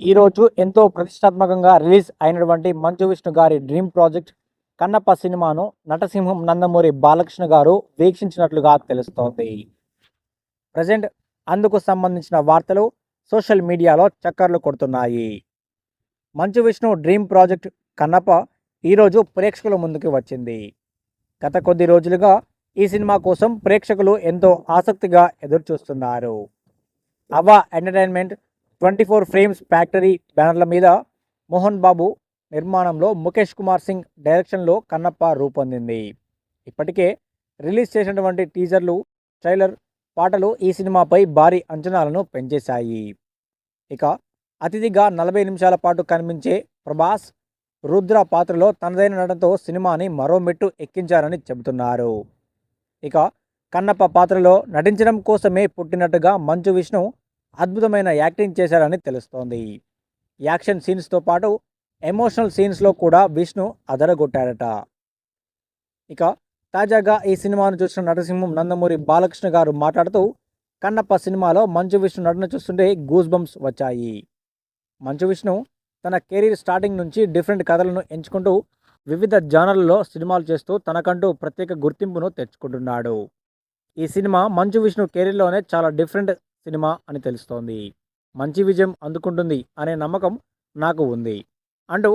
ఈరోజు ఎంతో ప్రతిష్టాత్మకంగా రిలీజ్ అయినటువంటి మంచు విష్ణు గారి డ్రీమ్ ప్రాజెక్ట్ కన్నప్ప సినిమాను నటసింహం నందమూరి బాలకృష్ణ గారు వీక్షించినట్లుగా తెలుస్తోంది. ప్రజెంట్ అందుకు సంబంధించిన వార్తలు సోషల్ మీడియాలో చక్కర్లు కొడుతున్నాయి. మంచు విష్ణు డ్రీమ్ ప్రాజెక్ట్ కన్నప్ప ఈరోజు ప్రేక్షకుల ముందుకు వచ్చింది. గత కొద్ది రోజులుగా ఈ సినిమా కోసం ప్రేక్షకులు ఎంతో ఆసక్తిగా ఎదురుచూస్తున్నారు. Ava entertainment twenty four frames factory బ్యానర్ల మీద మోహన్ బాబు నిర్మాణంలో ముఖేష్ కుమార్ సింగ్ డైరెక్షన్లో కన్నప్ప రూపొందింది. ఇప్పటికే రిలీజ్ చేసినటువంటి టీజర్లు ట్రైలర్ పాటలు ఈ సినిమాపై భారీ అంచనాలను పెంచేశాయి. ఇక అతిథిగా నలభై నిమిషాల పాటు కనిపించే ప్రభాస్ రుద్ర పాత్రలో తనదైన నటనతో సినిమాని మరో మెట్టు ఎక్కించారని చెబుతున్నారు. ఇక కన్నప్ప పాత్రలో నటించడం కోసమే పుట్టినట్టుగా మంచు విష్ణు అద్భుతమైన యాక్టింగ్ చేశారని తెలుస్తోంది. యాక్షన్ సీన్స్తో పాటు ఎమోషనల్ సీన్స్లో కూడా విష్ణు అదరగొట్టాడట. ఇక తాజాగా ఈ సినిమాను చూసిన నరసింహం నందమూరి బాలకృష్ణ గారు మాట్లాడుతూ కన్నప్ప సినిమాలో మంచు విష్ణు నటన చూస్తుంటే గూస్ బంప్స్ వచ్చాయి. మంచు విష్ణు తన కెరీర్ స్టార్టింగ్ నుంచి డిఫరెంట్ కథలను ఎంచుకుంటూ వివిధ జానర్లలో సినిమాలు చేస్తూ తనకంటూ ప్రత్యేక గుర్తింపును తెచ్చుకుంటున్నాడు. ఈ సినిమా మంచు విష్ణు కెరీర్లోనే చాలా డిఫరెంట్ సినిమా అని తెలుస్తోంది. మంచి విజయం అందుకుంటుంది అనే నమ్మకం నాకు ఉంది అంటూ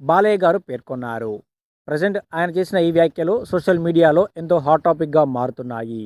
బాలయ్య గారు పేర్కొన్నారు. ప్రజెంట్ ఆయన చేసిన ఈ వ్యాఖ్యలు సోషల్ మీడియాలో ఎంతో హాట్ టాపిక్గా మారుతున్నాయి.